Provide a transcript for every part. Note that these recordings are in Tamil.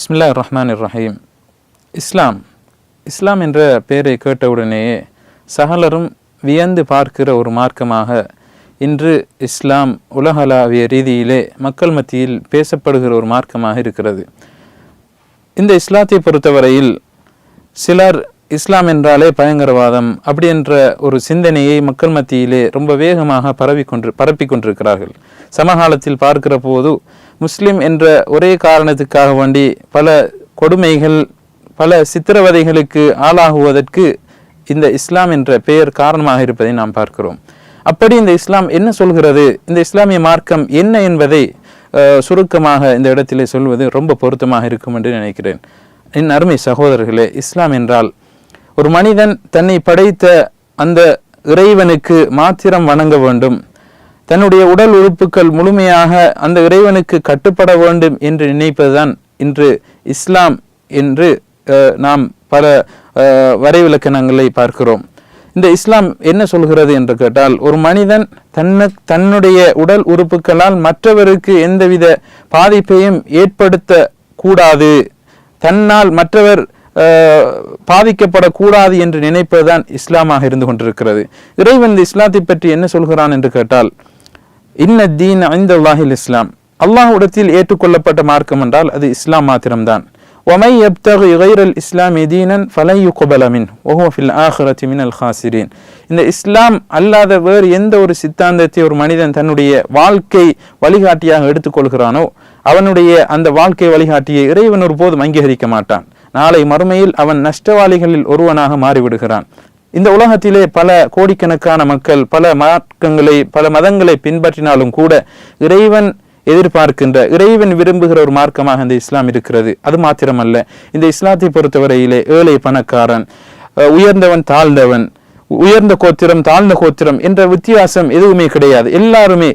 பிஸ்மில்லா ரஹ்மான் ரஹீம் இஸ்லாம். இஸ்லாம் என்ற பெயரை கேட்டவுடனேயே சகலரும் வியந்து பார்க்கிற ஒரு மார்க்கமாக இன்று இஸ்லாம் உலகளாவிய ரீதியிலே மக்கள் மத்தியில் பேசப்படுகிற ஒரு மார்க்கமாக இருக்கிறது. இந்த இஸ்லாத்தை பொறுத்தவரையில் சிலர் இஸ்லாம் என்றாலே பயங்கரவாதம் அப்படி என்ற ஒரு சிந்தனையை மக்கள் மத்தியிலே ரொம்ப வேகமாக பரவி கொண்டு பரப்பி கொண்டிருக்கிறார்கள் சமகாலத்தில் பார்க்கிற போது முஸ்லீம் என்ற ஒரே காரணத்துக்காக வேண்டி பல கொடுமைகள் பல சித்திரவதைகளுக்கு ஆளாகுவதற்கு இந்த இஸ்லாம் என்ற பெயர் காரணமாக இருப்பதை நாம் பார்க்கிறோம். அப்படி இந்த இஸ்லாம் என்ன சொல்கிறது? இந்த இஸ்லாமிய மார்க்கம் என்ன என்பதை சுருக்கமாக இந்த இடத்திலே சொல்வது ரொம்ப பொருத்தமாக இருக்கும் என்று நினைக்கிறேன். என் அருமை சகோதரர்களே இஸ்லாம் என்றால் ஒரு மனிதன் தன்னை படைத்த அந்த இறைவனுக்கு மாத்திரம் வணங்க வேண்டும். தன்னுடைய உடல் உறுப்புகள் முழுமையாக அந்த இறைவனுக்கு கட்டுப்பட வேண்டும் என்று நினைப்பதுதான் இன்று இஸ்லாம் என்று நாம் பல வரைவிலக்கணங்களை பார்க்கிறோம். இந்த இஸ்லாம் என்ன சொல்கிறது என்று கேட்டால் ஒரு மனிதன் தன்னை தன்னுடைய உடல் உறுப்புகளால் மற்றவருக்கு எந்தவித பாதிப்பையும் ஏற்படுத்த கூடாது. தன்னால் மற்றவர் பாதிக்கப்படக்கூடாது என்று நினைப்பதுதான் இஸ்லாமாக இருந்து கொண்டிருக்கிறது. இறைவன் இந்த இஸ்லாத்தை பற்றி என்ன சொல்கிறான் என்று கேட்டால் இன்னத்தீன் ஐந்த அல்லாஹில் இஸ்லாம் அல்லாஹ்விடத்தில் ஏற்றுக்கொள்ளப்பட்ட மார்க்கம் என்றால் அது இஸ்லாம் மாத்திரம்தான். ஒமை எப்தகு இகைரல் இஸ்லாம் எதீனன் ஃபலையு குபலமின் ஓஹோ ஃபில் மின் அல் ஹாசிரீன் இந்த இஸ்லாம் அல்லாத வேறு எந்த ஒரு சித்தாந்தத்தை ஒரு மனிதன் தன்னுடைய வாழ்க்கை வழிகாட்டியாக எடுத்துக்கொள்கிறானோ அவனுடைய அந்த வாழ்க்கை வழிகாட்டியை இறைவன் ஒருபோதும் அங்கீகரிக்க மாட்டான். நாளை மறுமையில் அவன் நஷ்டவாளிகளில் ஒருவனாக மாறிவிடுகிறான். இந்த உலகத்திலே பல கோடிக்கணக்கான மக்கள் பல மார்க்கங்களை பல மதங்களை பின்பற்றினாலும் கூட இறைவன் எதிர்பார்க்கின்ற இறைவன் விரும்புகிற ஒரு மார்க்கமாக இந்த இஸ்லாம் இருக்கிறது. அது மாத்திரமல்ல இந்த இஸ்லாத்தை பொறுத்தவரையிலே ஏழை பணக்காரன் உயர்ந்தவன் தாழ்ந்தவன் உயர்ந்த கோத்திரம் தாழ்ந்த கோத்திரம் என்ற வித்தியாசம் எதுவுமே கிடையாது. எல்லாருமே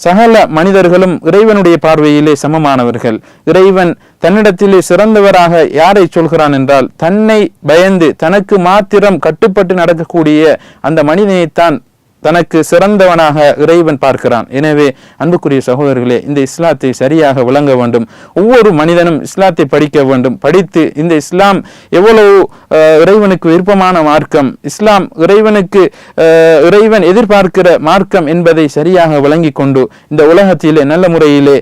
சகல மனிதர்களும் இறைவனுடைய பார்வையிலே சமமானவர்கள். இறைவன் தன்னிடத்திலே சிறந்தவராக யாரை சொல்கிறான் என்றால் தன்னை பயந்து தனக்கு மாத்திரம் கட்டுப்பட்டு நடக்கக்கூடிய அந்த மனிதனைத்தான் தனக்கு சிறந்தவனாக இறைவன் பார்க்கிறான். எனவே அன்புக்குரிய சகோதரர்களே இந்த இஸ்லாத்தை சரியாக விளங்க வேண்டும். ஒவ்வொரு மனிதனும் இஸ்லாத்தை படிக்க வேண்டும். படித்து இந்த இஸ்லாம் எவ்வளவு இறைவனுக்கு விருப்பமான மார்க்கம் இஸ்லாம் இறைவனுக்கு இறைவன் எதிர்பார்க்கிற மார்க்கம் என்பதை சரியாக விளங்கி கொண்டு இந்த உலகத்திலே நல்ல முறையிலே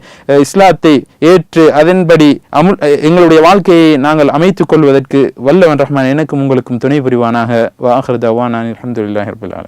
இஸ்லாத்தை ஏற்று அதன்படி அமுல் எங்களுடைய வாழ்க்கையை நாங்கள் அமைத்துக் கொள்வதற்கு வல்லவன் ரஹ்மான் எனக்கும் உங்களுக்கும் துணை புரிவானாக. வாஹர் தவான் அலமதுல்லாஹி ரபில்